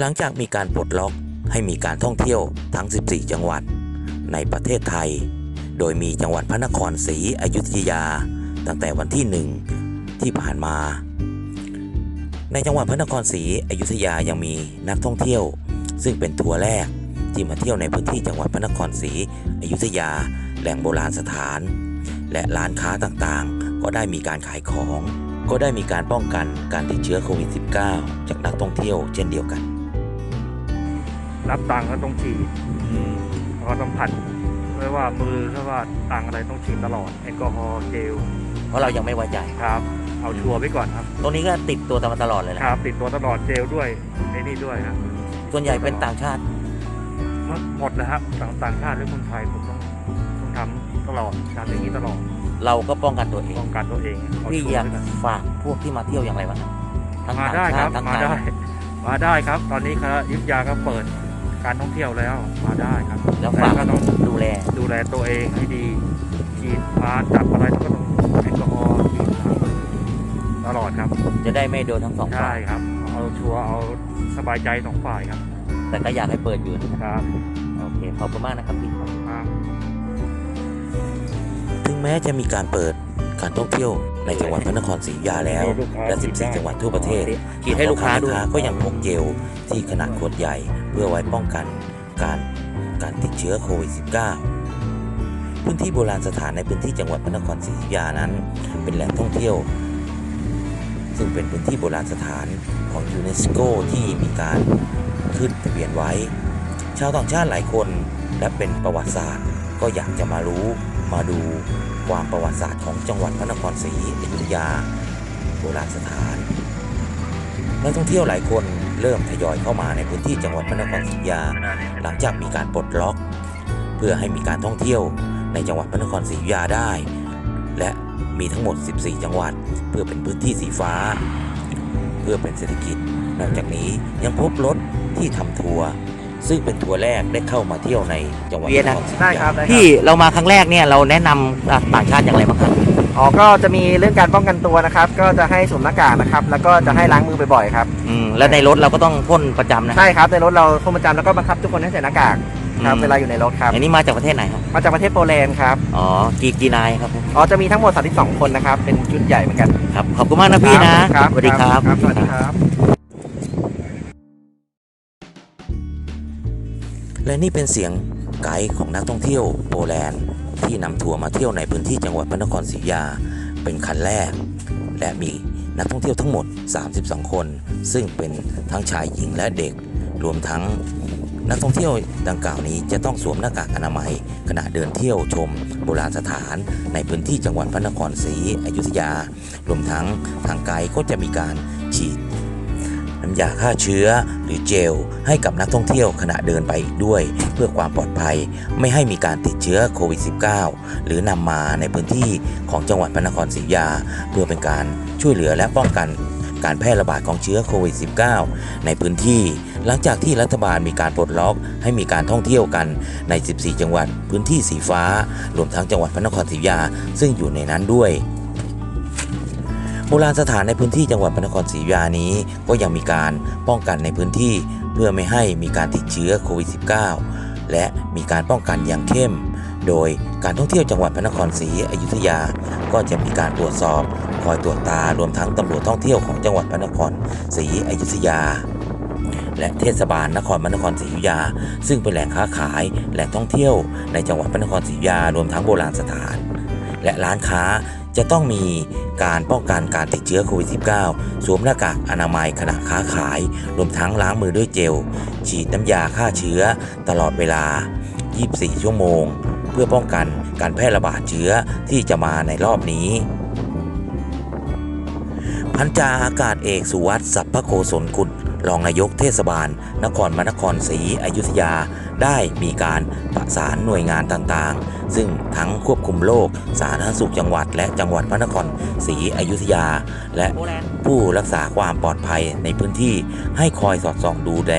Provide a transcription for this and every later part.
หลังจากมีการปลดล็อกให้มีการท่องเที่ยวทั้ง 14 จังหวัด ในประเทศไทย โดยมีจังหวัดพระนครศรีอยุธยา ตั้งแต่วันที่ 1 ที่ผ่านมา ในจังหวัดพระนครศรีอยุธยายังมีนักท่องเที่ยว ซึ่งเป็นทัวร์แรกที่มาเที่ยวในพื้นที่จังหวัดพระนครศรีอยุธยา แหล่งโบราณสถาน และร้านค้าต่างๆ ก็ได้มีการขายของ ก็ได้มีการป้องกันการติดเชื้อโควิด -19 จากนักท่องเที่ยวเช่นเดียวกัน รับตังค์ก็ต้องฉีดแล้วก็ต้องผัดไม่ว่ามือไม่ว่าตังค์อะไรต้องฉีดตลอดแอลกอฮอล์เจลเพราะเรายังไม่ไว้ใจ ครับ เอาชัวร์ไว้ก่อนครับ ตรงนี้ก็ติดตัวมาตลอดเลยคนะรับ ติดตัวตลอดเจลด้วยไอ้นี่ด้วยครับส่วนใหญ่เป็นต่างชาติ หมดแล้วครับต่างต่างชาติหรือคนไทยผมต้องต้องทำตลอดทำอย่างนี้ตลอด เราก็ป้องกันตัวเองป้องกันตัวเองเพี่ชัวร์อยากไว้ก่อนฝากพวกที่มาเที่ยวอย่างไรบ้างครับทั้งมาต่างได้คชารับติทั้งมาไทยได้มาได้ครับ ตอนนี้ครับอยุทธยาก็เปิด การท่องเที่ยวแล้วมาได้ครับแล้วแต่ฝากก็ต้องดูแลดูแลตัวเองให้ดีฉีดมาจับอะไรก็ต้องแอลกอฮอล์ฉีดตลอดครับ จะได้ไม่โดนทั้งสองใช่ฝ่ายครับ เอาชัวร์เอาสบายใจสองฝ่ายครับ แต่ก็อยากให้เปิดอยู่นะครับครับโอเคขอบคุณมากนะครับพี่ครับถึงแม้จะมีการเปิดการท่องเที่ยว ในจังหวัดพระนครศรีอยุธยาแล้ว และ 14 จังหวัดทั่วประเทศฉีดให้ลูกค้าด้วยพ่อก็ยังพกเจลที่ขนาดขวดใหญ่ เพื่อไว้ป้องกันการการติดเชื้อโควิด -19 พื้นที่โบราณสถานในพื้นที่จังหวัดพระนครศรีอยุธยานั้น เป็นแหล่งท่องเที่ยว ซึ่งเป็นพื้นที่โบราณสถานของยูเนสโกที่มีการขึ้นทะเบียนไว้ ชาวต่างชาติหลายคนและเป็นประวัติศาสตร์ก็อยากจะมารู้ มาดูความประวัติศาสตร์ของจังหวัดพระนครศรีอยุธยาโบราณสถานนักท่องเที่ยวหลายคนเริ่มทยอยเข้ามาในพื้นที่จังหวัดพระนครศรีอยุธยา หลังจากมีการปลดล็อก เพื่อให้มีการท่องเที่ยวในจังหวัดพระนครศรีอยุธยาได้ และมีทั้งหมด 14 จังหวัด เพื่อเป็นพื้นที่สีฟ้า เพื่อเป็นเศรษฐกิจ นอกจากนี้ยังพบรถที่ทำทัวร์ ซึ่งเป็นทัวร์แรกได้เข้ามาเที่ยวในจังหวัดพระนครศรีอยุธได้ยาครับ พี่เรามาครั้งแรกเนี่ยเราแนะนำอะต่างชาติอย่างไรบ้างครับ อ๋อ ก็จะมีเรื่องการป้องกันตัวนะครับ ก็จะให้สวมหน้ากากนะครับ แล้วก็จะให้ล้างมือบ่อยๆครับ อืม แล้วในรถเราก็ต้องพ่นประจำนะใช่ครับ ในรถเราควบประจำแล้วก็บังคับทุกคนให้ใส่หน้ากากครับ เวลาอยู่ในรถครับ อันนี้มาจากประเทศไหนครับ มาจากประเทศโปแลนด์ครับ อ๋อ กี่กี่นายครับผมอ๋อ จะมีทั้งหมด 32 คนนะครับ เป็นชุดใหญ่เหมือนกันครับ ขอบคุณมากนะพี่นะ ครับสวัสดีครับสวัสดีครับ และนี่เป็นเสียงไกด์ของนักท่องเที่ยวโปแลนด์ที่นำทัวร์มาเที่ยวในพื้นที่จังหวัดพระนครศรีอยุธยาเป็นคันแรก และมีนักท่องเที่ยวทั้งหมด 32 คน ซึ่งเป็นทั้งชายหญิงและเด็ก รวมทั้งนักท่องเที่ยวดังกล่าวนี้จะต้องสวมหน้ากากอนามัย ขณะเดินเที่ยวชมโบราณสถานในพื้นที่จังหวัดพระนครศรีอยุธยา รวมทั้งทางไกด์ก็จะมีการฉีด น้ำยาฆ่าเชื้อ หรือเจล ให้กับนักท่องเที่ยวขณะเดินไปอีกด้วย เพื่อความปลอดภัยไม่ให้มีการติดเชื้อโควิด -19 หรือนำมาในพื้นที่ของจังหวัดพระนครศรีอยุธยา เพื่อเป็นการช่วยเหลือและป้องกันการแพร่ระบาดของเชื้อโควิด -19 ในพื้นที่ หลังจากที่รัฐบาลมีการปลดล็อกให้มีการท่องเที่ยวกันใน 14 จังหวัด พื้นที่สีฟ้า รวมทั้งจังหวัดพระนครศรีอยุธยา ซึ่งอยู่ในนั้นด้วย โบราณสถานในพื้นที่จังหวัดพระนครศรีอยุธยานี้ ก็ยังมีการป้องกันในพื้นที่ เพื่อไม่ให้มีการติดเชื้อโควิด -19 และมีการป้องกันอย่างเข้ม โดยการท่องเที่ยวจังหวัดพระนครศรีอยุธยา ก็จะมีการตรวจสอบคอยตรวจตารวมทั้งตำรวจท่องเที่ยวของจังหวัดพระนครศรีอยุธยา และเทศบาลนครพระนครศรีอยุธยา ซึ่งเป็นแหล่งค้าขายแหล่งท่องเที่ยวในจังหวัดพระนครศรีอยุธยารวมทั้งโบราณสถาน และร้านค้า จะต้องมีการป้องกันการติดเชื้อโควิด -19 สวมหน้ากากอนามัยขณะค้าขาย รวมทั้งล้างมือด้วยเจล ฉีดน้ำยาฆ่าเชื้อตลอดเวลา 24 ชั่วโมง เพื่อป้องกันการแพร่ระบาดเชื้อที่จะมาในรอบนี้พันจาอากาศเอกสุวัสดิ์สัพพโกศลกุลรองนายกเทศบาล นครมนครศรีอยุธยา ได้มีการประสานหน่วยงานต่างๆ ซึ่งทั้งควบคุมโรคสาธารณสุขจังหวัด และจังหวัดพระนครศรีอยุธยา และผู้รักษาความปลอดภัยในพื้นที่ให้คอยสอดส่องดูแล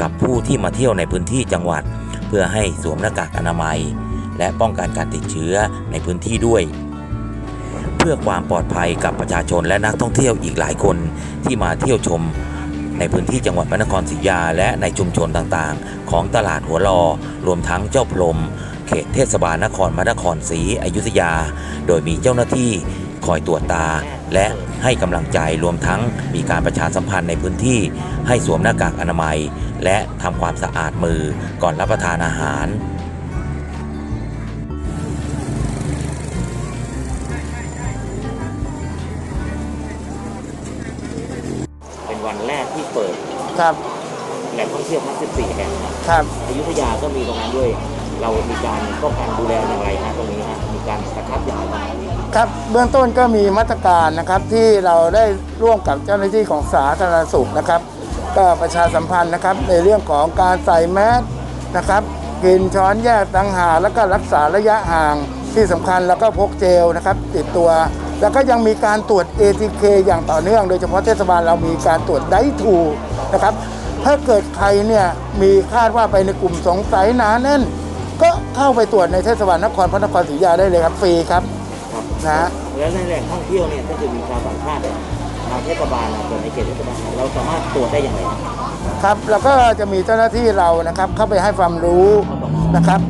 กับผู้ที่มาเที่ยวในพื้นที่จังหวัด เพื่อให้สวมหน้ากากอนามัย และป้องกันการติดเชื้อในพื้นที่ด้วยเพื่อความปลอดภัยกับประชาชนและนักท่องเที่ยวอีกหลายคนที่มาเที่ยวชม ในพื้นที่จังหวัดพระนครศรีอยุธยาและในชุมชนต่างๆ ของตลาดหัวลอรวมทั้งเจ้าพรมเขตเทศบาลนครพระนครศรีอยุธยา โดยมีเจ้าหน้าที่คอยตรวจตา และให้กำลังใจรวมทั้งมีการประชาสัมพันธ์ในพื้นที่ ให้สวมหน้ากากอนามัย และทำความสะอาดมือก่อนรับประทานอาหาร วันแรกที่เปิดครับแหล่งท่องเที่ยวทั้ง 14 แห่งครับครับอยุธยาก็มีตรงนั้นด้วย เรามีการป้องกันดูแลอย่างไรฮะตรงนี้ฮะมีการกระชับอย่างไรบ้างครับครับเบื้องต้นก็มีมาตรการนะครับที่เราได้ร่วมกับเจ้าหน้าที่ของสาธารณสุขนะครับ ก็ประชาสัมพันธ์นะครับในเรื่องของการใส่แมสนะครับกินช้อนแยกต่างหากแล้วก็รักษาระยะห่างที่สำคัญแล้วก็พกเจลนะครับ ติดตัว แล้วก็ยังมีการตรวจ ATK อย่างต่อเนื่อง โดยเฉพาะเทศบาลเรามีการตรวจไดทูนะครับถ้าเกิดใครเนี่ยมีคาดว่าไปในกลุ่มสงสัยหนาแน่น ก็เข้าไปตรวจในเทศบาลนครพระนครศรีอยุธยาได้เลยครับฟรีครับครับนะฮะแล้วในแหล่งท่องเที่ยวเนี่ยถ้าเกิดมีชาวต่างชาติเนี่ยทางเทศบาลนะส่วนในเขตเทศบาลเนี่ยเราสามารถตรวจได้อย่างไรครับครับแล้วก็จะมีเจ้าหน้าที่เรานะครับเข้าไปให้ความรู้นะครับ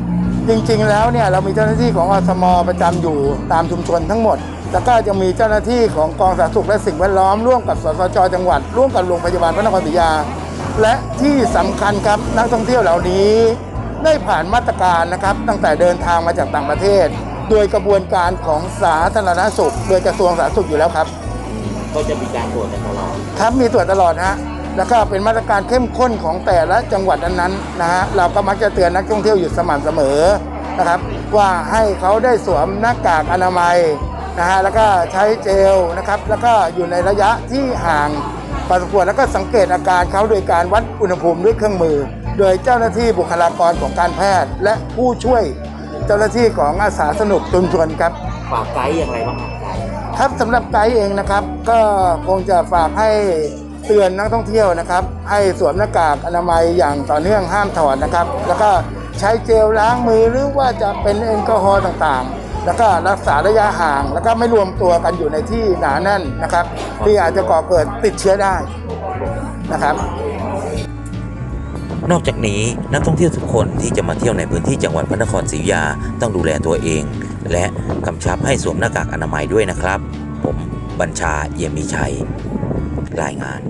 จริงๆแล้วเนี่ยเรามีเจ้าหน้าที่ของอสมประจำอยู่ตามชุมชนทั้งหมด แล้วก็จะมีเจ้าหน้าที่ของกองสาธารณสุขและสิ่งแวดล้อมร่วมกับสสจจังหวัด ร่วมกับโรงพยาบาลพระนครศรีอยุธยา และที่สำคัญครับนักท่องเที่ยวเหล่านี้ ได้ผ่านมาตรการนะครับตั้งแต่เดินทางมาจากต่างประเทศ โดยกระบวนการของสาธารณสุข โดยกระทรวงสาธารณสุขอยู่แล้วครับ ก็จะมีการตรวจกันตลอดครับมีตรวจตลอดนะฮะ แล้วก็เป็นมาตรการเข้มข้นของแต่ละจังหวัดนั้นๆนะฮะเราก็มักจะเตือนนักท่องเที่ยวอยู่สม่ำเสมอนะครับ ว่าให้เขาได้สวมหน้ากากอนามัยนะฮะแล้วก็ใช้เจลนะครับ แล้วก็อยู่ในระยะที่ห่างพอสมควรแล้วก็สังเกตอาการเขาโดยการวัดอุณหภูมิด้วยเครื่องมือ โดยเจ้าหน้าที่บุคลากรของการแพทย์ และผู้ช่วยเจ้าหน้าที่ของอาสาสนุกชุมชนครับฝากไกด์อย่างไรบ้างครับครับสำหรับไกด์เองนะครับ ก็คงจะฝากให้ เตือนนักท่องเที่ยวนะครับ ให้สวมหน้ากากอนามัยอย่างต่อเนื่องห้ามถอดนะครับ แล้วก็ใช้เจลล้างมือหรือว่าจะเป็นแอลกอฮอล์ต่างๆ แล้วก็รักษาระยะห่าง แล้วก็ไม่รวมตัวกันอยู่ในที่หนาแน่นนะครับ ที่อาจจะก่อเกิดติดเชื้อได้นะครับนอกจากนี้นักท่องเที่ยวทุกคนที่จะมาเที่ยวในพื้นที่จังหวัดพระนครศรีอยุธยาต้องดูแลตัวเอง และกำชับให้สวมหน้ากากอนามัยด้วยนะครับ ผมบัญชาเอี่ยมมีชัย รายงาน